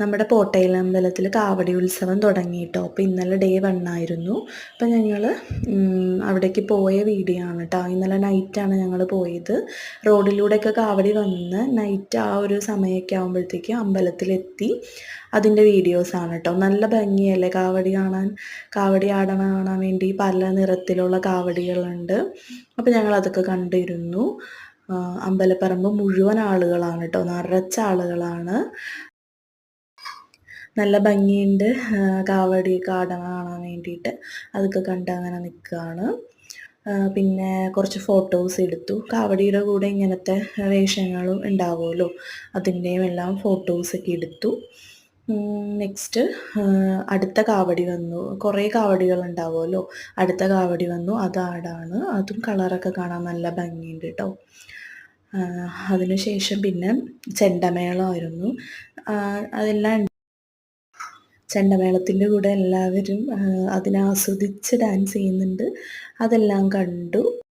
നമ്മുടെ പോട്ടയിൽ അമ്പലത്തിൽ കാവടി ഉത്സവം തുടങ്ങി കേട്ടോ അപ്പോൾ ഇന്നലെ ഡേ വൺ ആയിരുന്നു. അപ്പോൾ ഞങ്ങൾ അവിടേക്ക് പോയ വീഡിയോ ആണ് കേട്ടോ ഇന്നലെ നൈറ്റാണ് ഞങ്ങൾ പോയത്. റോഡിലൂടെയൊക്കെ കാവടി വന്ന് നൈറ്റ് ആ ഒരു സമയമൊക്കെ ആകുമ്പോഴത്തേക്ക് അമ്പലത്തിലെത്തി അതിന്റെ വീഡിയോസാണ് കേട്ടോ നല്ല ഭംഗിയല്ലേ കാവടി കാണാൻ? കാവടി ആടണ കാണാൻ വേണ്ടി പല നിറത്തിലുള്ള കാവടികളുണ്ട്. അപ്പോൾ ഞങ്ങൾ അതൊക്കെ കണ്ടിരുന്നു അമ്പലപ്പറമ്പ് മുഴുവൻ ആളുകളാണ് കേട്ടോ നിറച്ച ആളുകളാണ്. നല്ല ഭംഗിയുണ്ട്. കാവടി കാടന കാണാൻ വേണ്ടിയിട്ട്. അതൊക്കെ കണ്ട് അങ്ങനെ നിൽക്കുകയാണ് പിന്നെ കുറച്ച് ഫോട്ടോസ് എടുത്തു. കാവടിയുടെ കൂടെ ഇങ്ങനത്തെ വേഷങ്ങളും ഉണ്ടാവുമല്ലോ. അതിന്റെയും എല്ലാം ഫോട്ടോസൊക്കെ എടുത്തു. നെക്സ്റ്റ് അടുത്ത കാവടി വന്നു. കുറേ കാവടികൾ ഉണ്ടാവുമല്ലോ. അടുത്ത കാവടി വന്നു. അത് ആടാണ്. അതും കളറൊക്കെ കാണാൻ നല്ല ഭംഗിയുണ്ട് കേട്ടോ അതിനുശേഷം പിന്നെ ചെണ്ടമേളമായിരുന്നു അതെല്ലാം ചെണ്ടമേളത്തിന്റെ കൂടെ എല്ലാവരും അതിനാസ്വദിച്ച് ഡാൻസ് ചെയ്യുന്നുണ്ട്. അതെല്ലാം കണ്ടു.